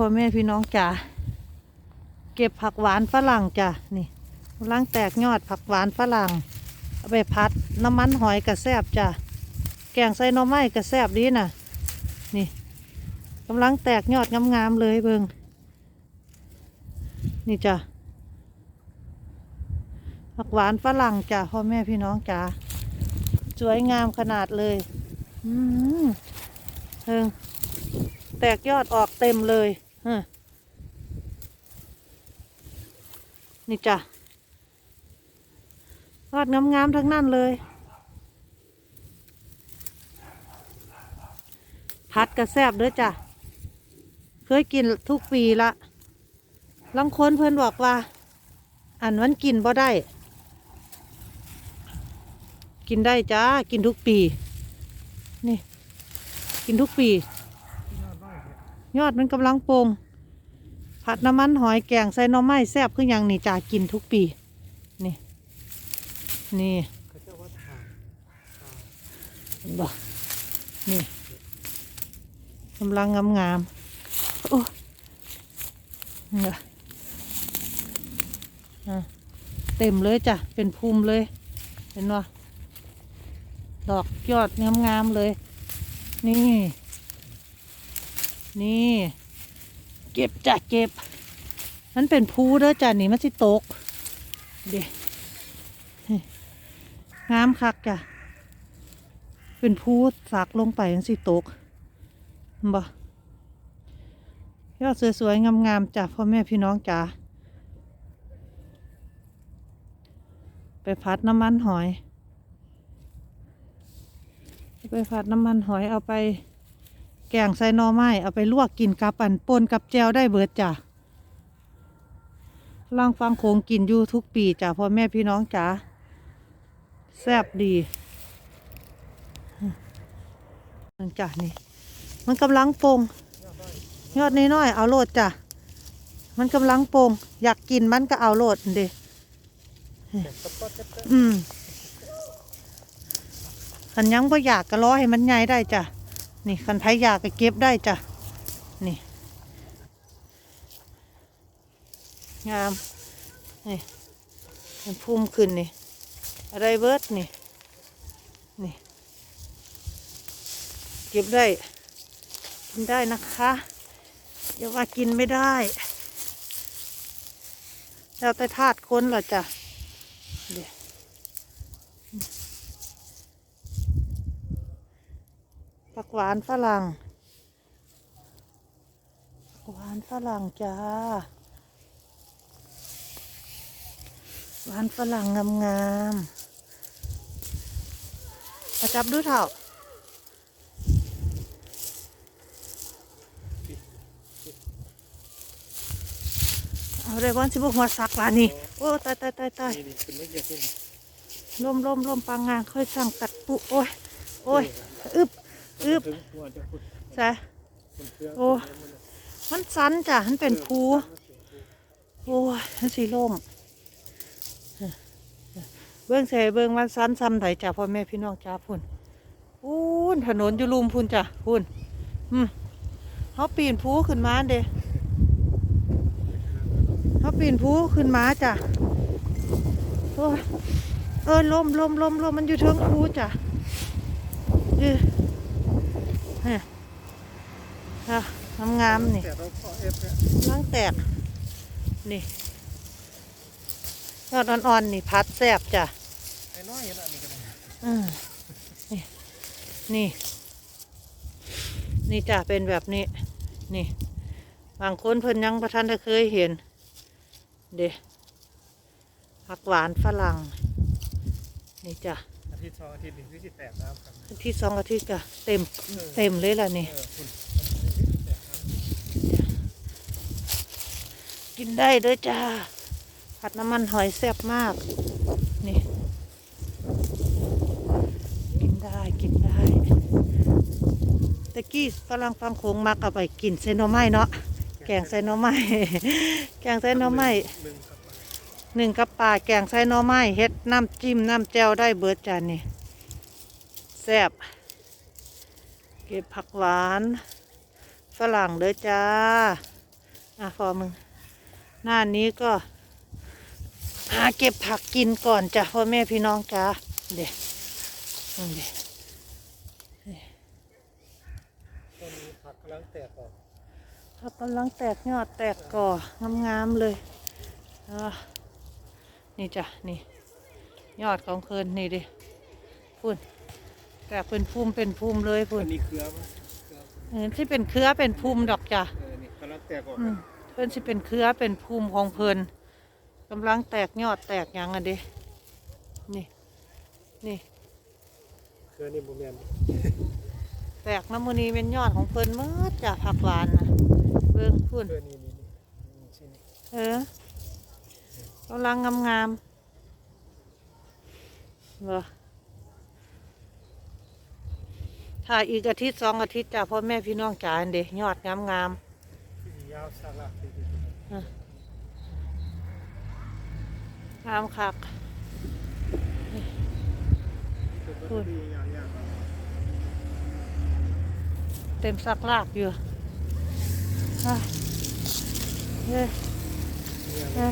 พ่อแม่พี่น้องจ๋าเก็บผักหวานฝรั่งจ้ะนี่กำลังแตกยอดผักหวานฝรั่งเอาไปพัดน้ำมันหอยกระแซบจ้ะแกงใส่หน่อไม้กระแซบดีน่ะ นี่กำลังแตกยอดงามๆเลยเบิงนี่จ้ะผักหวานฝรั่งจ้ะพ่อแม่พี่น้องจ๋าสวยงามขนาดเลยอืมเพิงแตกยอดออกเต็มเลย นี่จ้ะยอดงามๆทั้งนั้นเลย พัดกระแซบเด้อจ้ะ เคยกินทุกปีละลังคนเพื่อนบอกว่า อันวันกินบ่ได้ กินได้จ้า กินทุกปี นี่ กินทุกปี ยอดมันกำลังโปร่งผัดน้ำมันหอยแกงใส่หน่อไม้แซ่บคืออย่างนี่จ้ากินทุกปี นี่ นี่กว่าถ่านเห็นบอกนี่กำลังงามงามๆโอ้เนี่ยเต็มเลยจ้ะ เป็นภูมิเลย เห็นว่าดอกยอดงามๆเลย นี่ นี่ เก็บจ้ะเก็บ มันเป็นภูเด้อจ้ะนี่มันสิตก เดี๋ยงามคักจ้ะ เป็นพูสักลงไปยังสิตกบ่ยอดสวยๆงามๆจ้ะพ่อแม่พี่น้องจ๋าไปพัดน้ำมันหอย ไปผัดน้ำมันหอยเอาไป แกงใส่หน่อไม้เอาไปลวกกินกับปั่นปนกับแจวได้เบิดจ้ะล่างฟังโคงกินอยู่ทุกปีจ้ะพ่อแม่พี่น้องจ๋าแซ่บดีนังจ้ะนี่ มันกำลังโปงยอดน้อยๆเอาโลดจ้ะมันกำลังโปงอยากกินมันก็เอาโลดเด็อืมคันยังบ่อยากก็รอให้มันใหญ่ได้จ้ะ นี่คันไผอยากก็เก็บได้จ้ะ นี่ งาม นี่มันพุ่มขึ้นนี่ อะไรเบิร์ดนี่ นี่ เก็บได้ กินได้นะคะอย่าว่ากินไม่ได้ แล้วแต่ธาตุคนเหรอจ้ะเดี๋ยว ผักหวานฝรั่งผักหวานฝรั่งจ้าหวานฝรั่งงามๆมาจับดูเถอะเอาได้วันสิบหัวสักลานี่โอ้ตายตายตายตายนี่ดิเป็นไม่เยอะขึ้นล่มล่มล่มปางงานค่อยสั่งตัดปุโอ้ยโอ้ยอึบ อึบถึงหัวจะพุดใช่โอ้มันสันจ้ะมันเป็นภูโอ้ยมันสีล่มเบื้องเสเบื้องมันสันซ้ำไถจ้ะพ่อแม่พี่น้องจ้าพุ่นพูนถนนอยู่ลุมพุ่นจ้ะพุ่นอืมเขาปีนภูขึ้นมาเด้เขาปีนภูขึ้นมาจ้ะโอ้ยเออลมลมลมลมมันอยู่เทิงภูจ้ะเออ นี่ยอะงามๆนี่แต่เราขอเอฟเนี่ยล้างแตก นี่ยอดอ่อนๆนี่พัดแซบจ้ะไอ้น้อยน่ะนี่ก็ได้อืมนี่นี่ นี่จ้ะเป็นแบบนี้ นี่ บางคนเพิ่นยังประทันได้เคยเห็น เด้ผักหวานฝรั่ง นี่จ้ะ อาทิตย์สองอาทิตย์หนึ่งที่สิบแปดแล้วครับอาที่สองอาทิตย์ก็เต็มเออเต็มเลยล่ะนี่ เออคุณอาทิตย์ที่สิบแปดครับกินได้เด้วยจ้า ผัดน้ำมันหอยแซ่บมาก นี่ กินได้กินได้ตะกี้ฝรั่งฟังโคงมักเอาไปกินเซโนอไม้เนาะ แกงใส่หน่อไม้ แกงใส่หน่อไม้หนึ่งครับ หนึ่งกับปลาแกงใส่หน่อไม้เฮ็ดน้ำจิ้มน้ำแจ่วได้เบิดจานนี่แซ่บเก็บผักหวานฝรั่งเด้อจ้าอะพอมึง หน้านี้ก็หาเก็บผักกินก่อนจ้ะพ่อแม่พี่น้องจ้าเด็กเด็กต้นนี้ผักกำลังแตกออกผักกำลังแตกยอดแตกก่องามๆเลยอะ นี่จ้ะนี่ยอดของเพลินนี่ดิพุ่นแตกเป็นภูมิเป็นภูมิเลยพุ่นอันนี้เครือมั้ยเครือเออที่เป็นเครือเป็นภูมิดอกจ้ะเออนี่กำลังแตกออกอืมเพิ่นสิเป็นเครือเป็นภูมิของเพิ่นกำลังแตกยอดแตกหยังอะเดินี่นี่เครือนี่บ่แม่นแตกน้ำมูนีเป็นยอดของเพิ่นเมื่อจ้ะผักหวานนะเบิ่งพุ่นเครือนี่นี่นี่ชิ้นเออ กำลังงามๆเหรอถ้าอีกอาทิตย์สองอาทิตย์จ้ะพ่อแม่พี่น้องจ๋าอันเดยอดงามๆที่ยาวสาระที่ดีงามคักคือบ่ดีอย่างยากเต็มซักลากอยู่อะเฮ้ยเนี่ย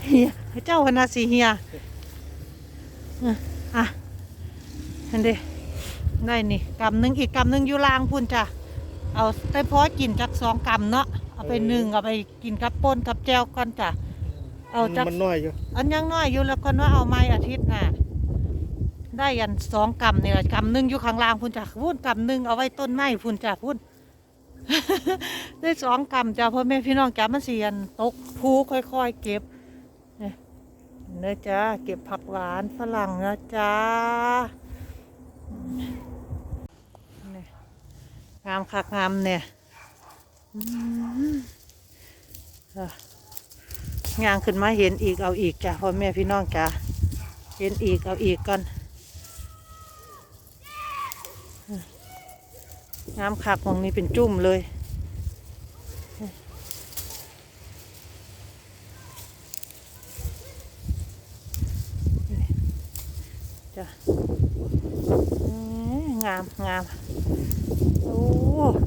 เอ้ยเฮียเจ้าคณะสีเฮียอะอะเห็นดิได้นี่กำหนึ่งอีกกำหนึ่งอยู่ล่างพุ่นจ้ะเอาแต่พอกินจักสองกำเนาะเอาไปหนึ่งเอาไปกินกับป่นกับแจวก่อนจ้ะเอาจักมันน้อยอยู่อันยังน้อยอยู่แล้วก็ว่าเอาไม้อาทิตย์หน่ะได้ยันสองกำนี่แหละกำหนึ่งอยู่ข้างล่างพุ่นจ้ะพุ่นกำหนึ่งเอาไว้ต้นไม้พุ่นจ้ะพุ่นได้สองกำจ้ะพ่อแม่พี่น้องจ้ะมันเสียนตกภูค่อยๆเก็บเนี่ย เนื้อจ้า เก็บผักหวานฝรั่งนะจ้านี่งามคักงามเนี่ยอืมอะย่างขึ้นมาเห็นอีกเอาอีกจ้ะพ่อแม่พี่น้องจ้ะเห็นอีกเอาอีกก่อนน้ำคักมองนี้เป็นจุ่มเลยจ้ะอืมงามงามโอ้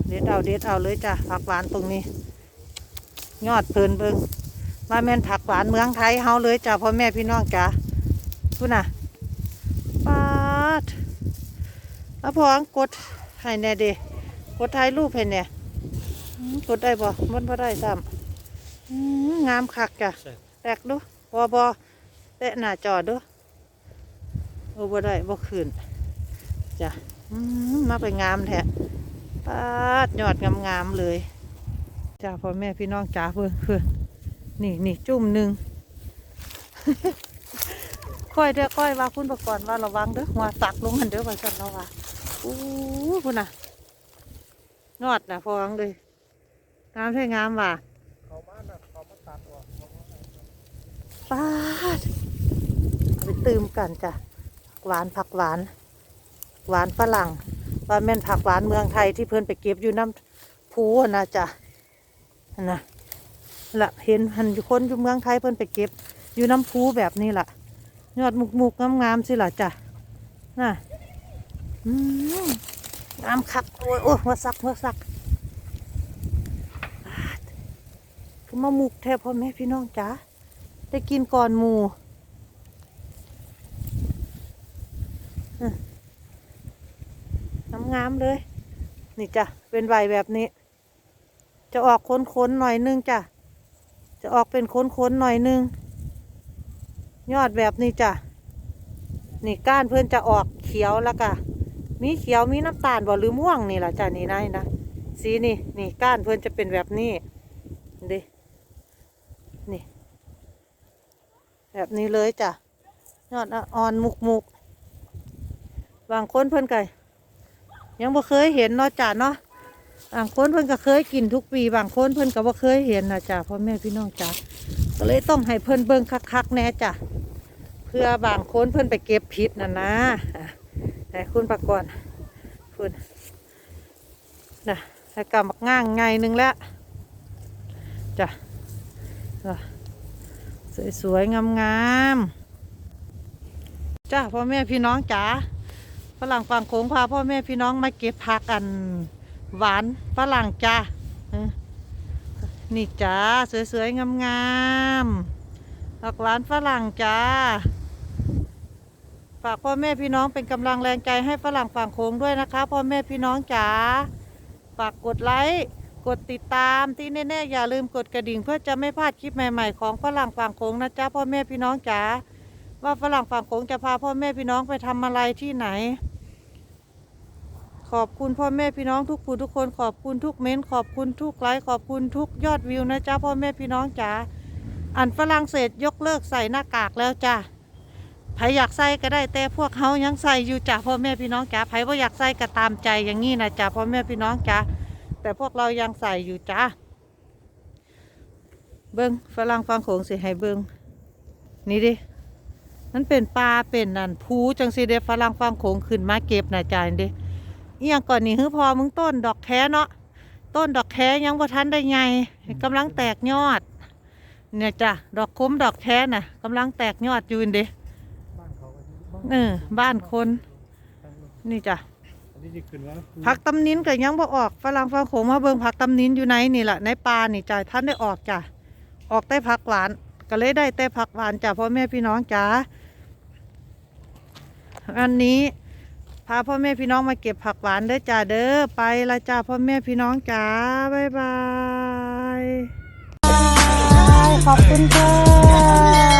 เด็ดเอาเด็ดเอาเลยจ้ะผักหวานตรงนี้ ยอดเพลินเบิงมาแม่นผักหวานเมืองไทยเฮาเลยจ้าพ่อแม่พี่น้องจ้าพูดน่ะปาดแล้วพองกดให้แน่เดกดถ่ายรูปให้แน่อืมกดได้บ่มันบ่ได้ซ้ำอืมงามคักจ้ะใช่แตกดูบ่บ่แตะหน้าจอดูโอ้บ่ได้บ่ขึ้นจ้ะอื มมาไปงามแท้ปาดยอดงามๆเลยจ้าพ่อแม่พี่น้องจ้าเพื่อนเพื่อนนี่นี่จุ่มหนึ่งค่อยเด้อค่อยว่าคุณประกรณ์ว่าระวังเด้อหัวสักลงหันเด้อว่าสั่นแล้วว่าอู้พุ่นน่ะนอดน่ะพอวังเลยงามใช่งามว่ะเขามาน่ะเขามาตัดออกเขามาให้ป้าดเอาไปตืมกันจ้ะผักหวานผักหวาน หวานฝรั่งว่าแม่นผักหวานเมืองไทยที่เพิ่นไปเก็บอยู่น้ำพูนะจ้ะน่ะละเห็นหันอยู่คนอยู่เมืองไทยเพิ่นไปเก็บ อยู่น้ำพูแบบนี้ล่ะ ยอดมุกมุกงามงามสิล่ะจ้ะน่ะอืมงามคักโอ้ยโอ้ยหัวซักหัวซักคือมามุกแทบพ่อแม่พี่น้องจ้าได้กินก่อนหมูงามงามๆ เลย นี่จ้ะเป็นใบแบบนี้ จะออกค้นๆหน่อยนึงจ้ะจะออกเป็นค้นๆหน่อยนึง ยอดแบบนี้จ้ะนี่ก้านเพื่อนจะออกเขียวแล้วก็มีเขียวมีน้ำตาลบ่หรือม่วงนี่แหละจ้ะนี่นายนะสีนี่นี่ก้านเพื่อนจะเป็นแบบนี้ดินี่ แบบนี้เลยจ้ะยอดอ่อนมุกมุกบางคนเพื่อนไก่ ยังบ่เคยเห็นเนาะจ้ะเนาะบางคนเพิ่นก็เคยกินทุกปีบางคนเพิ่นก็บ่เคยเห็นนะจ้ะพ่อแม่พี่น้องจ้ะก็เลยต้องให้เพิ่นเบิ่งคักๆแน่จ้ะเพื่อบางคนเพิ่นไปเก็บผิดน่ะนะอะแต่คุณประกอบคุณนะแล้วก็มักง่างไงหนึงแล้วจ้ะสวยๆงามๆจ้ะพ่อแม่พี่น้องจ๋า รั่งฝั่งโขงพาพ่อแม่พี่น้องมาเก็บผักกันหวานฝรั่งจ้านี่จ้าสวยๆงามๆหลักร้านฝรั่งจ้าฝากพ่อแม่พี่น้องเป็นกำลังแรงใจให้ฝรั่งฝั่งโค้งด้วยนะคะ พ่อแม่พี่น้องจ๋าฝากกดไลค์กดติดตามที่แน่ๆอย่าลืมกดกระดิ่ง เพื่อจะไม่พลาดคลิปใหม่ๆของฝรั่งฝั่งโค้งนะจ๊ะพ่อแม่พี่น้องจ๋าว่าฝรั่งฝั่งโค้งจะพาพ่อแม่พี่น้องไปทำอะไรที่ไหน ขอบคุณพ่อแม่พี่น้องทุกผู้ทุกคนขอบคุณทุกเม้นขอบคุณทุกไลค์ขอบคุณทุกยอดวิวนะจ๊ะพ่อแม่พี่น้องจ๋าอันฝรั่งเศสยกเลิกใส่หน้ากากแล้วจ้ะไผอยากใส่ก็ได้แต่พวกเขายังใส่อยู่จ้ะพ่อแม่พี่น้องจ๋าไผว่าอยากใส่ก็ตามใจอย่างนี้นะจ้ะพ่อแม่พี่น้องจ๋าแต่พวกเรายังใส่อยู่จ้าเบิ้งฝรั่งฟังโขงสิให้เบิ้งนี่ดิมันเป็นปลาเป็นนั่นภูจังสิเดฝรั่งฟังโขงขึ้นมาเก็บนะจ้าเด้ อีหยังก่อนนี่คือพอมึงต้นดอกแค่เนาะต้นดอกแค่ยังบ่ทันได้ไงกำลังแตกยอด เนี่ยจ้ะดอกคุ้มดอกแค่น่ะกำลังแตกยอดอยู่เด้บ้านเขาก็ดีบ้านเออบ้านคน นี่จ้ะอันนี้จะขึ้นว่าคือผักตำนินก็ยังบ่ออกฝรั่งฟังโขงมาเบิ่งผักตำนินอยู่ไหนนี่แหละในป่านี่จ้ะท่านได้ออกจ้ะออกแต่ผักหวาน ก็เลยได้แต่ผักหวานจ้ะพ่อแม่พี่น้องจ้าอันนี้ พาพ่อแม่พี่น้องมาเก็บผักหวานเด้อจ้าเด้อไปละจ้าพ่อแม่พี่น้องจ้าบ๊ายบายขอบคุณค่ะ